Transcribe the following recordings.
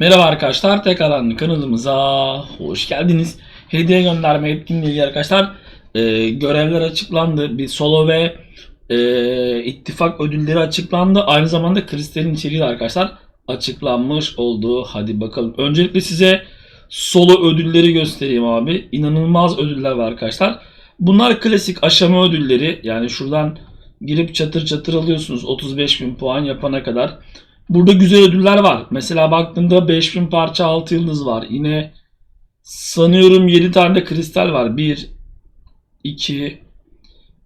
Merhaba arkadaşlar, tekrardan kanalımıza hoş geldiniz. Hediye gönderme etkinliği arkadaşlar e, görevler açıklandı. Bir solo ve e, ittifak ödülleri açıklandı. Aynı zamanda kristalin içeriği de arkadaşlar açıklanmış oldu. Hadi bakalım. Öncelikle size solo ödülleri göstereyim abi. İnanılmaz ödüller var arkadaşlar. Bunlar klasik aşama ödülleri. Yani şuradan girip çatır çatır alıyorsunuz 35 bin puan yapana kadar. Burada güzel ödüller var. Mesela baktığında 5000 parça 6 yıldız var. Yine sanıyorum 7 tane de kristal var. 1, 2,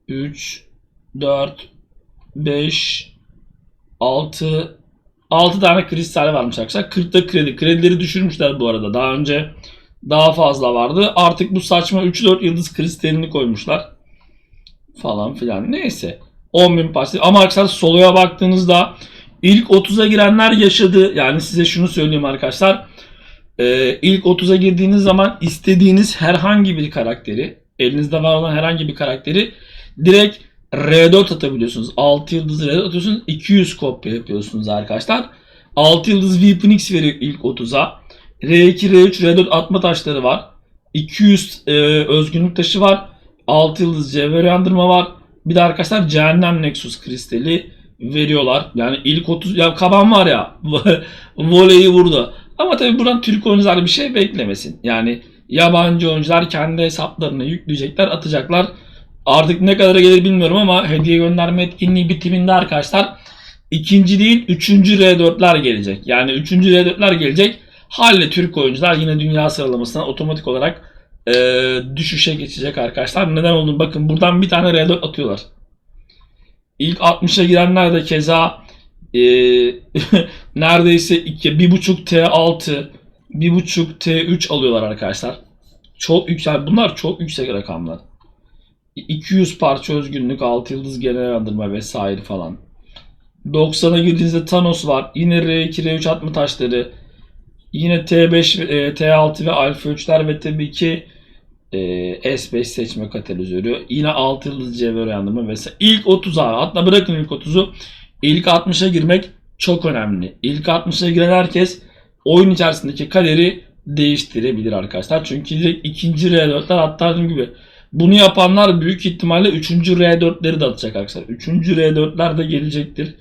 3, 4, 5, 6, 6 tane kristal varmış arkadaşlar. 40 da kredi. Kredileri düşürmüşler bu arada. Daha önce daha fazla vardı. Artık bu saçma 3-4 yıldız kristalini koymuşlar. Falan filan. Neyse. 10.000 parça. Ama arkadaşlar soloya baktığınızda İlk 30'a girenler yaşadı. Yani size şunu söyleyeyim arkadaşlar. Ee, ilk 30'a girdiğiniz zaman istediğiniz herhangi bir karakteri, elinizde var olan herhangi bir karakteri direkt R4 atabiliyorsunuz. 6 yıldız R4 atıyorsunuz. 200 kopya yapıyorsunuz arkadaşlar. 6 yıldız Weapon X veriyor ilk 30'a. R2, R3, R4 atma taşları var. 200 e, özgünlük taşı var. 6 yıldız cevher uyandırma var. Bir de arkadaşlar Cehennem Nexus kristali veriyorlar. Yani ilk 30 ya kaban var ya voleyi vurdu. Ama tabii buradan Türk oyuncular bir şey beklemesin. Yani yabancı oyuncular kendi hesaplarını yükleyecekler, atacaklar. Artık ne kadara gelir bilmiyorum ama hediye gönderme etkinliği bitiminde arkadaşlar ikinci değil üçüncü R4'ler gelecek. Yani üçüncü R4'ler gelecek. Halle Türk oyuncular yine dünya sıralamasına otomatik olarak e, düşüşe geçecek arkadaşlar. Neden olduğunu bakın buradan bir tane R4 atıyorlar. İlk 60'a girenler de keza e, neredeyse 1.5 T6, 1.5 T3 alıyorlar arkadaşlar. Çok yüksek. Bunlar çok yüksek rakamlar. 200 parça özgünlük, 6 yıldız genel yandırma vesaire falan. 90'a girdiğinizde Thanos var. Yine R2, R3 atma taşları. Yine T5, e, T6 ve Alfa 3'ler ve tabii ki e, S5 seçme katalizörü. Yine 6 yıldız cevher uyandırma vesaire. İlk 30'a hatta bırakın ilk 30'u. İlk 60'a girmek çok önemli. İlk 60'a giren herkes oyun içerisindeki kaderi değiştirebilir arkadaşlar. Çünkü direkt ikinci R4'ler hatta dediğim gibi bunu yapanlar büyük ihtimalle 3. R4'leri de atacak arkadaşlar. 3. R4'ler de gelecektir.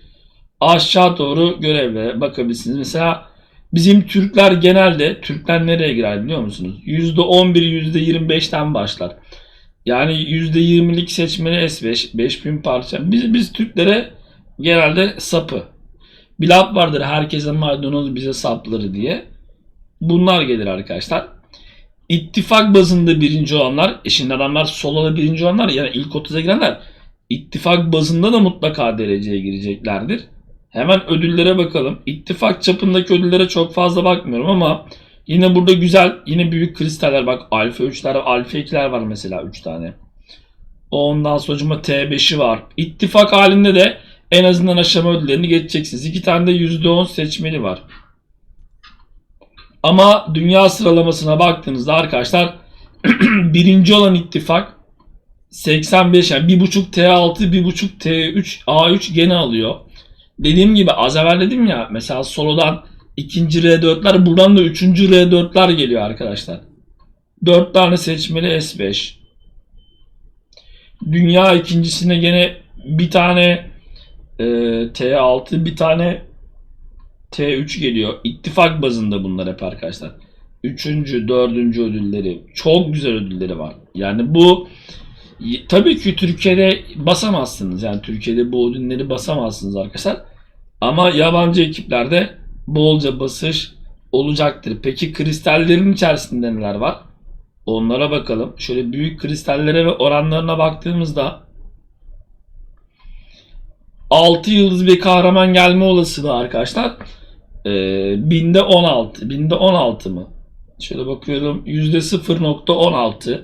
Aşağı doğru görevlere bakabilirsiniz. Mesela Bizim Türkler genelde Türkler nereye girer biliyor musunuz? %11 %25'ten başlar. Yani %20'lik seçmeni S5 5000 parça. Biz biz Türklere genelde sapı. Bir laf vardır herkese maydanoz bize sapları diye. Bunlar gelir arkadaşlar. İttifak bazında birinci olanlar, e şimdi adamlar soloda birinci olanlar yani ilk 30'a girenler ittifak bazında da mutlaka dereceye gireceklerdir. Hemen ödüllere bakalım. İttifak çapındaki ödüllere çok fazla bakmıyorum ama yine burada güzel yine büyük kristaller bak alfa 3'ler alfa 2'ler var mesela 3 tane. Ondan sonra T5'i var. İttifak halinde de en azından aşama ödüllerini geçeceksiniz. 2 tane de %10 seçmeli var. Ama dünya sıralamasına baktığınızda arkadaşlar birinci olan ittifak 85 yani 1.5 T6 1.5 T3 A3 gene alıyor. Dediğim gibi az evvel dedim ya mesela solodan ikinci R4'ler buradan da üçüncü R4'ler geliyor arkadaşlar. 4 tane seçmeli S5. Dünya ikincisine gene bir tane e, T6 bir tane T3 geliyor. İttifak bazında bunlar hep arkadaşlar. Üçüncü, dördüncü ödülleri. Çok güzel ödülleri var. Yani bu tabii ki Türkiye'de basamazsınız. Yani Türkiye'de bu ödülleri basamazsınız arkadaşlar. Ama yabancı ekiplerde bolca basış olacaktır. Peki kristallerin içerisinde neler var? Onlara bakalım. Şöyle büyük kristallere ve oranlarına baktığımızda 6 yıldız bir kahraman gelme olasılığı arkadaşlar. Ee, binde 16. Binde 16 mı? Şöyle bakıyorum. %0.16.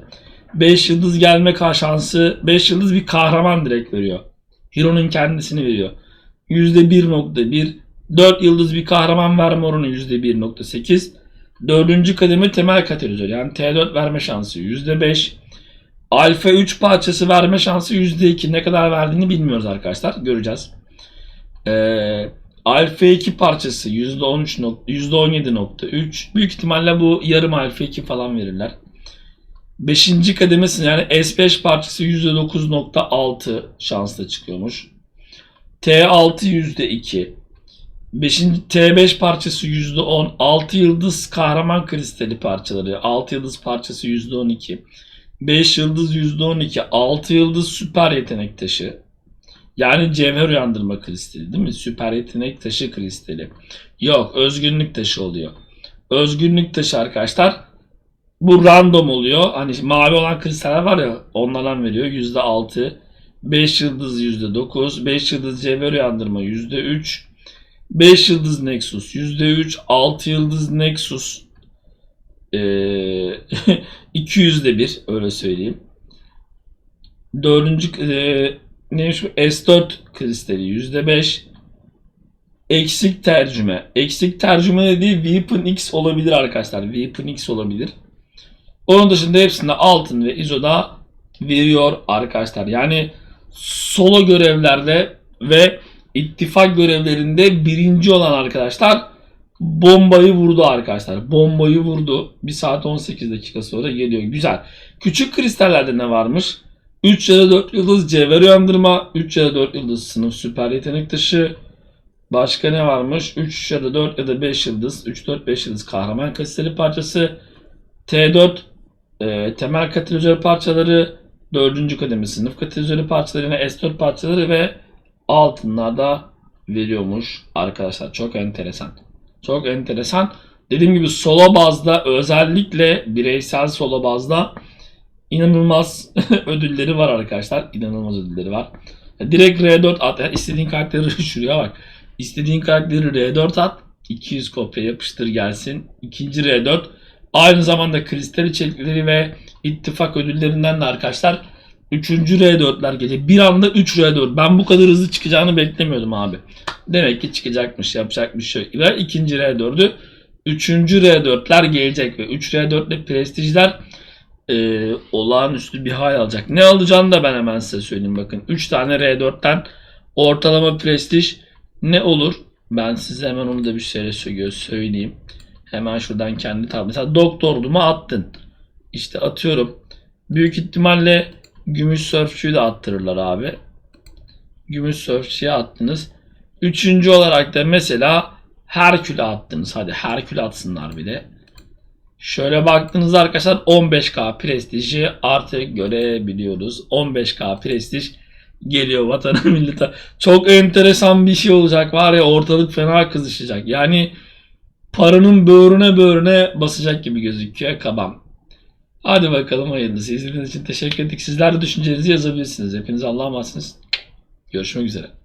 5 yıldız gelme şansı 5 yıldız bir kahraman direkt veriyor. Hero'nun kendisini veriyor. %1.1 4 yıldız bir kahraman verme oranı %1.8 Dördüncü kademe temel katalizör yani T4 verme şansı %5 Alfa 3 parçası verme şansı %2 ne kadar verdiğini bilmiyoruz arkadaşlar göreceğiz. Ee, Alfa 2 parçası %13 nok- %17.3. Büyük ihtimalle bu yarım alfa 2 falan verirler. 5. kademesi yani S5 parçası %9.6 şansla çıkıyormuş. T6 %2. 5. T5 parçası %10. 6 yıldız kahraman kristali parçaları. 6 yıldız parçası %12. 5 yıldız %12. 6 yıldız süper yetenek taşı. Yani cevher uyandırma kristali değil mi? Süper yetenek taşı kristali. Yok özgünlük taşı oluyor. Özgünlük taşı arkadaşlar bu random oluyor. Hani mavi olan kristaller var ya onlardan veriyor. %6. 5 yıldız %9. 5 yıldız cevher uyandırma %3. 5 yıldız Nexus %3. 6 yıldız Nexus ee, 200'de bir öyle söyleyeyim. Dördüncü ee, neymiş bu? S4 kristali %5. Eksik tercüme. Eksik tercüme dediği Weapon X olabilir arkadaşlar. Weapon X olabilir. Onun dışında hepsinde altın ve izoda veriyor arkadaşlar. Yani solo görevlerde ve ittifak görevlerinde birinci olan arkadaşlar bombayı vurdu arkadaşlar. Bombayı vurdu. 1 saat 18 dakika sonra geliyor. Güzel. Küçük kristallerde ne varmış? 3 ya da 4 yıldız cevher uyandırma. 3 ya da 4 yıldız sınıf süper yetenek taşı. Başka ne varmış? 3 ya da 4 ya da 5 yıldız. 3, 4, 5 yıldız kahraman kristali parçası. T4 e, temel katalizör parçaları. 4. kademe sınıf katalizörü parçaları. Yine S4 parçaları ve altınlar da veriyormuş arkadaşlar. Çok enteresan. Çok enteresan. Dediğim gibi solo bazda özellikle bireysel solo bazda inanılmaz ödülleri var arkadaşlar. İnanılmaz ödülleri var. Direkt R4 at. Yani istediğin karakteri şuraya bak. İstediğin karakteri R4 at. 200 kopya yapıştır gelsin. İkinci R4. Aynı zamanda kristal içerikleri ve ittifak ödüllerinden de arkadaşlar 3. R4'ler geliyor. Bir anda 3 R4. Ben bu kadar hızlı çıkacağını beklemiyordum abi. Demek ki çıkacakmış. Yapacak bir şey. Ve ikinci R4'ü 3. R4'ler gelecek ve 3 R4'le prestijler e, olağanüstü bir hal alacak. Ne alacağını da ben hemen size söyleyeyim bakın. 3 tane R4'ten ortalama prestij ne olur? Ben size hemen onu da bir şey söyleyeyim. Hemen şuradan kendi tab. Mesela doktorluğuma attın. İşte atıyorum. Büyük ihtimalle gümüş sörfçüyü de attırırlar abi. Gümüş sörfçüye attınız. Üçüncü olarak da mesela Herkül'e attınız. Hadi Herkül atsınlar bir de. Şöyle baktığınızda arkadaşlar 15k prestiji artık görebiliyoruz. 15k prestij geliyor vatana millete. Çok enteresan bir şey olacak var ya ortalık fena kızışacak. Yani paranın böğrüne böğrüne basacak gibi gözüküyor kabam. Hadi bakalım hayırlısı. İzlediğiniz için teşekkür ettik. Sizler de düşüncelerinizi yazabilirsiniz. Hepinize Allah'a emanetsiniz. Görüşmek üzere.